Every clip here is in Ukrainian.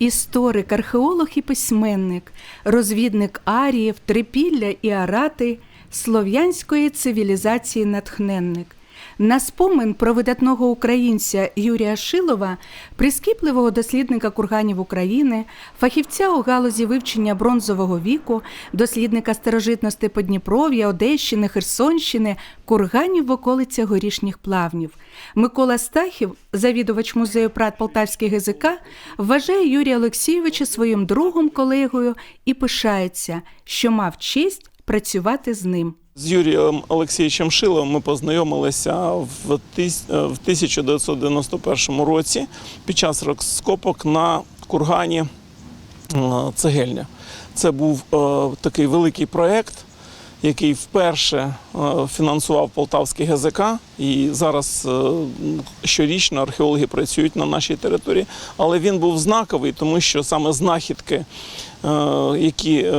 Історик, археолог і письменник, розвідник аріїв, трипілля і арати, слов'янської цивілізації натхненник. На спомин про видатного українця Юрія Шилова, прискіпливого дослідника курганів України, фахівця у галузі вивчення бронзового віку, дослідника старожитностей Подніпров'я, Одещини, Херсонщини, курганів в околицях горішніх плавнів. Микола Стахів, завідувач музею прат Полтавський ГЗК, вважає Юрія Олексійовича своїм другом, колегою і пишається, що мав честь працювати з ним. З Юрієм Олексійовичем Шиловим ми познайомилися в тис- е, в 1991 році під час розкопок на кургані е, Цегельня. Це був е, такий великий проєкт, який вперше фінансував Полтавський ГЗК. І зараз щорічно археологи працюють на нашій території. Але він був знаковий, тому що саме знахідки, які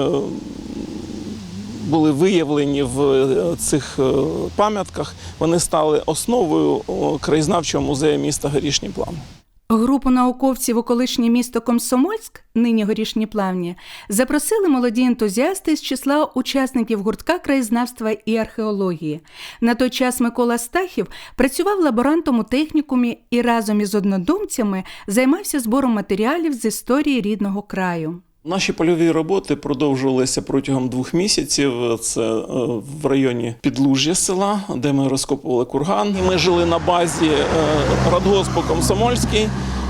були виявлені в е, цих е, пам'ятках, вони стали основою краєзнавчого музею міста Горішні Плавні. Групу науковців у колишнє місто Комсомольськ, нині горішні плавні, запросили молоді ентузіасти з числа учасників гуртка краєзнавства і археології. На той час Микола Стахів працював лаборантом у технікумі і разом із однодумцями займався збором матеріалів з історії рідного краю. Наші польові роботи продовжувалися протягом двох місяців. Це е, в районі підлужжя села, де ми розкопували курган. Ми жили на базі е, радгоспу Комсомольський.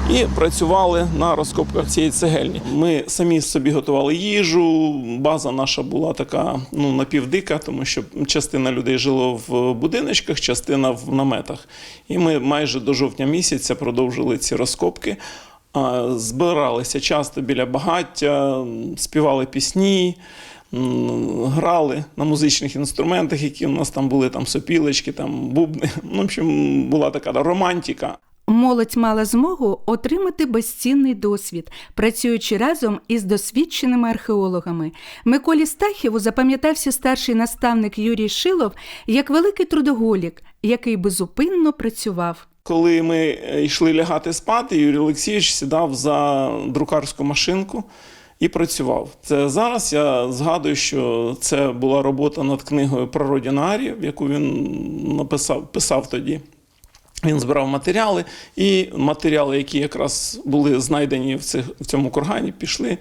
І працювали на розкопках цієї цегельні. Ми самі собі готували їжу. База наша була така ну напівдика, тому що частина людей жило в будиночках, частина в наметах. І ми майже до жовтня місяця продовжили ці розкопки. Збиралися часто біля багаття, співали пісні, грали на музичних інструментах, які у нас там були, там сопілочки, там бубни. Ну, в общем, була така романтика. Молодь мала змогу отримати безцінний досвід, працюючи разом із досвідченими археологами. Миколі Стахіву запам'ятався старший наставник Юрій Шилов як великий трудоголік, який безупинно працював. Коли ми е, йшли лягати спати, Юрій Олексійович сідав за друкарську машинку і працював. Це зараз я згадую, що це була робота над книгою про Родінарів, яку він написав писав тоді. Він збирав матеріали, і матеріали, які якраз були знайдені в, цих, в цьому кургані, пішли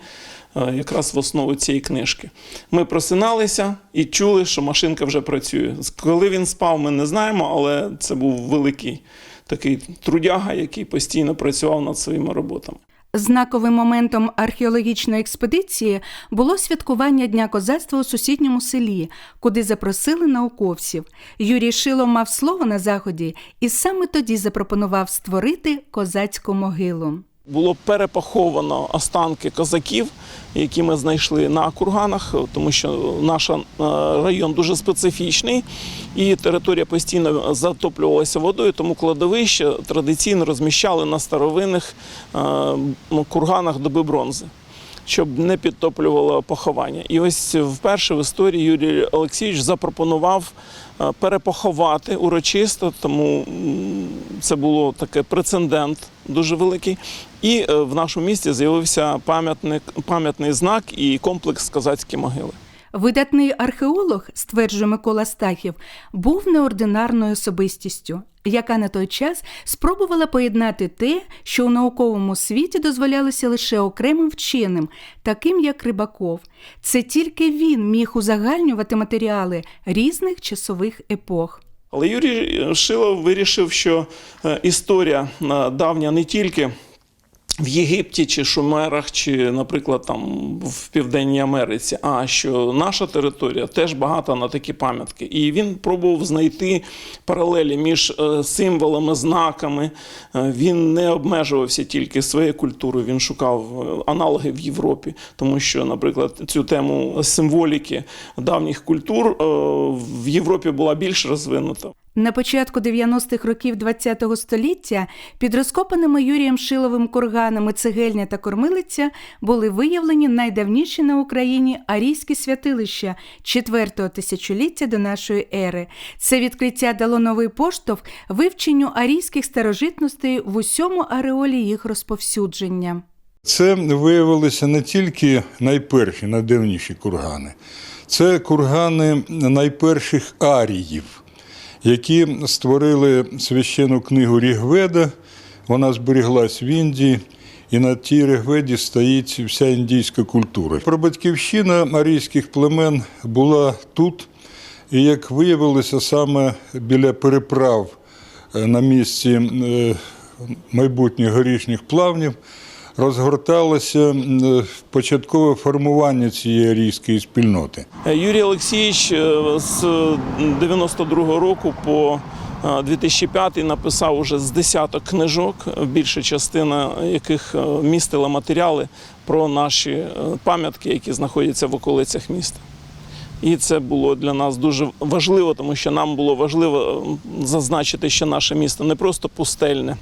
е, якраз в основу цієї книжки. Ми просиналися і чули, що машинка вже працює. Коли він спав, ми не знаємо, але це був великий такий трудяга, який постійно працював над своїми роботами. Знаковим моментом археологічної експедиції було святкування Дня козацтва у сусідньому селі, куди запросили науковців. Юрій Шило мав слово на заході і саме тоді запропонував створити козацьку могилу. Було перепаховано останки козаків, які ми знайшли на курганах, тому що наш е, район дуже специфічний, і територія постійно затоплювалася водою, тому кладовище традиційно розміщали на старовинних е, курганах доби бронзи. Щоб не підтоплювало поховання. І ось вперше в історії Юрій Олексійович запропонував е, перепоховати урочисто, тому це було таке прецедент дуже великий. І е, в нашому місті з'явився пам'ятник, пам'ятний знак і комплекс козацькі могили. Видатний археолог, стверджує Микола Стахів, був неординарною особистістю, яка на той час спробувала поєднати те, що у науковому світі дозволялося лише окремим вченим, таким як Рибаков. Це тільки він міг узагальнювати матеріали різних часових епох. Але Юрій Шилов вирішив, що е, історія е, давня не тільки в Єгипті чи Шумерах, чи, наприклад, там в Південній Америці, а що наша територія теж багата на такі пам'ятки. І він пробував знайти паралелі між е, символами, знаками. Е, Він не обмежувався тільки своєю культурою, він шукав е, аналоги в Європі, тому що, наприклад, цю тему символіки давніх культур в Європі була більш розвинута. На початку 90-х років ХХ століття під розкопаними Юрієм Шиловим курганами Цегельня та Кормилиця були виявлені найдавніші на Україні арійські святилища четвертого тисячоліття до нашої ери. Це відкриття дало новий поштовх вивченню арійських старожитностей в усьому ареолі їх розповсюдження. Це виявилися не тільки найперші, найдавніші кургани, це кургани найперших аріїв, які створили священну книгу Рігведа. Вона зберіглась в Індії, і на тій Рігведі стоїть вся індійська культура. Прабатьківщина арійських племен була тут, і як виявилося, саме біля переправ е, на місці е, майбутніх горішніх плавнів розгорталося початкове формування цієї арійської спільноти. Е, Юрій Олексійович е, з 92-го року по е, 2005 написав уже з десяток книжок, е, більша частина яких е, містила матеріали про наші е, пам'ятки, які знаходяться в околицях міста. І це було для нас дуже важливо, тому що нам було важливо е, зазначити, що наше місто не просто пустельне.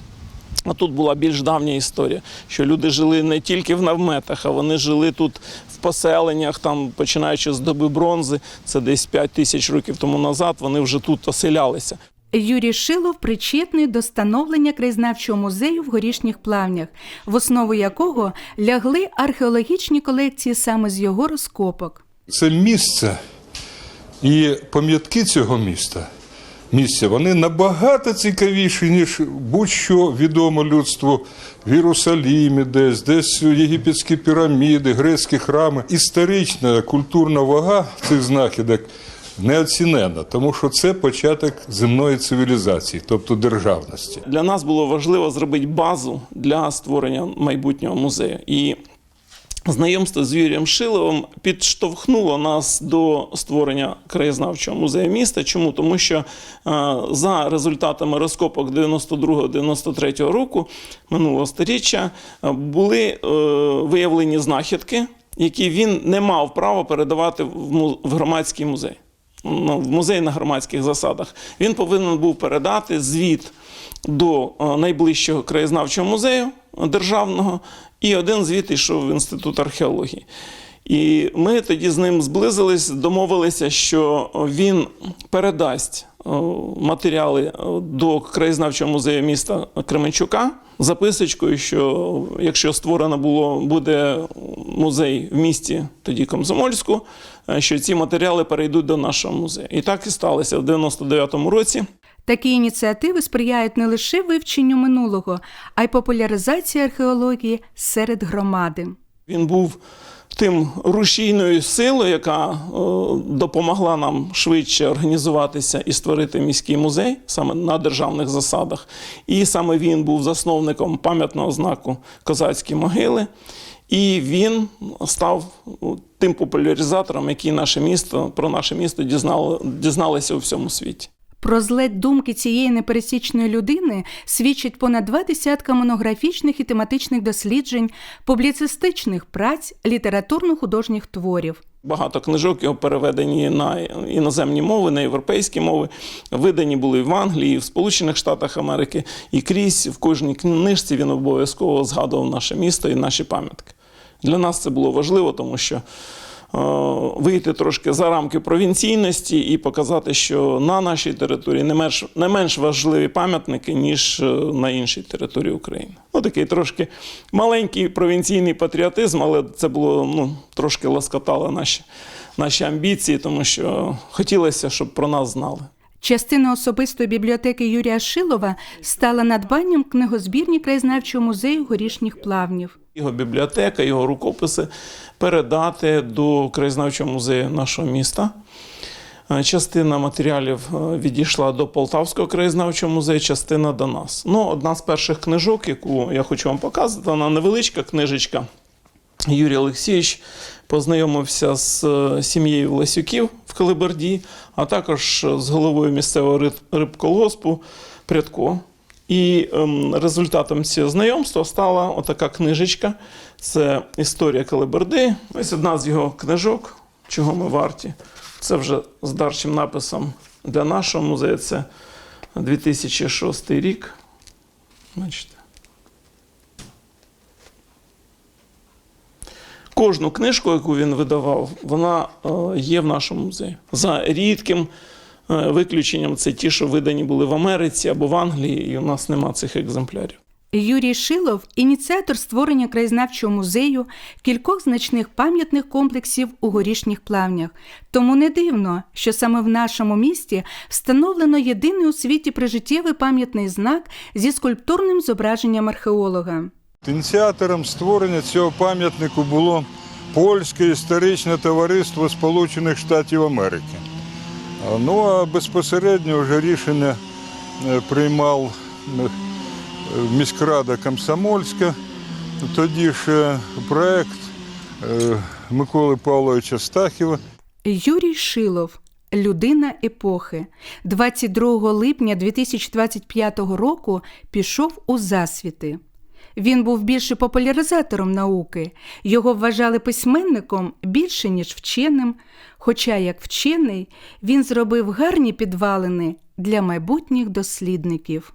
А тут була більш давня історія, що люди жили не тільки в наметах, а вони жили тут в поселеннях, там починаючи з доби бронзи, це десь 5 тисяч років тому назад. Вони вже тут оселялися. Юрій Шилов причетний до становлення краєзнавчого музею в горішніх плавнях, в основу якого лягли археологічні колекції саме з його розкопок. Це місце і пам'ятки цього міста. Місця вони набагато цікавіші, ніж будь-що відомо людству в Єрусалімі, десь, десь єгипетські піраміди, грецькі храми. Історична культурна вага цих знахідок неоцінена, тому що це початок земної цивілізації, тобто державності. Для нас було важливо зробити базу для створення майбутнього музею. І знайомство з Юрієм Шиловим підштовхнуло нас до створення краєзнавчого музею міста. Чому? Тому що е, за результатами розкопок 92-93 року минулого сторіччя е, були е, виявлені знахідки, які він не мав права передавати в громадський музей. Ну, в музей на громадських засадах. Він повинен був передати звіт до найближчого краєзнавчого музею державного, і один звіт йшов в інститут археології. І ми тоді з ним зблизились, домовилися, що він передасть е, матеріали е, до краєзнавчого музею міста Кременчука записочкою, що якщо створено було буде музей в місті тоді Комсомольську, е, що ці матеріали перейдуть до нашого музею. І так і сталося в 99-му році. Такі ініціативи сприяють не лише вивченню минулого, а й популяризації археології серед громади. Він був тим рушійною силою, яка е, допомогла нам швидше організуватися і створити міський музей саме на державних засадах. І саме він був засновником пам'ятного знаку козацькі могили. І він став тим популяризатором, який наше місто про наше місто дізнало, дізналися у всьому світі. Про злет думки цієї непересічної людини свідчить понад два десятка монографічних і тематичних досліджень, публіцистичних праць, літературно-художніх творів. Багато книжок його переведені на іноземні мови, на європейські мови. Видані були в Англії, в Сполучених Штатах Америки. І крізь в кожній книжці він обов'язково згадував наше місто і наші пам'ятки. Для нас це було важливо, тому що вийти трошки за рамки провінційності і показати, що на нашій території не менш, не менш важливі пам'ятники, ніж е, на іншій території України. Ну, такий трошки маленький провінційний патріотизм, але це було ну, трошки ласкотало наші, наші амбіції, тому що хотілося, щоб про нас знали. Частина особистої бібліотеки Юрія Шилова стала надбанням книгозбірні краєзнавчого музею горішніх плавнів. Його бібліотека, його рукописи передати до краєзнавчого музею нашого міста. Е, Частина матеріалів е, відійшла до Полтавського краєзнавчого музею, частина до нас. Ну, одна з перших книжок, яку я хочу вам показати, вона невеличка книжечка. Юрій Олексійович познайомився з е, сім'єю Власюків в Калиберді, а також з головою місцевого риб- рибколгоспу Прядко. І ем, результатом цього знайомства стала отака книжечка. Це історія Калиберди. Ось одна з його книжок, чого ми варті. Це вже з дарчим написом для нашого музею. Це 2006 рік. Бачите. Кожну книжку, яку він видавав, вона е, є в нашому музеї. За рідким е, виключенням це ті, що видані були в Америці або в Англії, і у нас нема цих екземплярів. Юрій Шилов ініціатор створення краєзнавчого музею, кількох значних пам'ятних комплексів у горішніх плавнях. Тому не дивно, що саме в нашому місті встановлено єдиний у світі прижиттєвий пам'ятний знак зі скульптурним зображенням археолога. Ініціатором створення цього пам'ятнику було Польське історичне товариство Сполучених Штатів Америки. Ну а безпосередньо вже рішення е, приймав е, міськрада Комсомольська. Тоді ще проект е, Миколи Павловича Стахіва. Юрій Шилов людина епохи. 22 липня 2025 року пішов у засвіти. Він був більше популяризатором науки. Його вважали письменником більше, ніж вченим. Хоча, як вчений, він зробив гарні підвалини для майбутніх дослідників.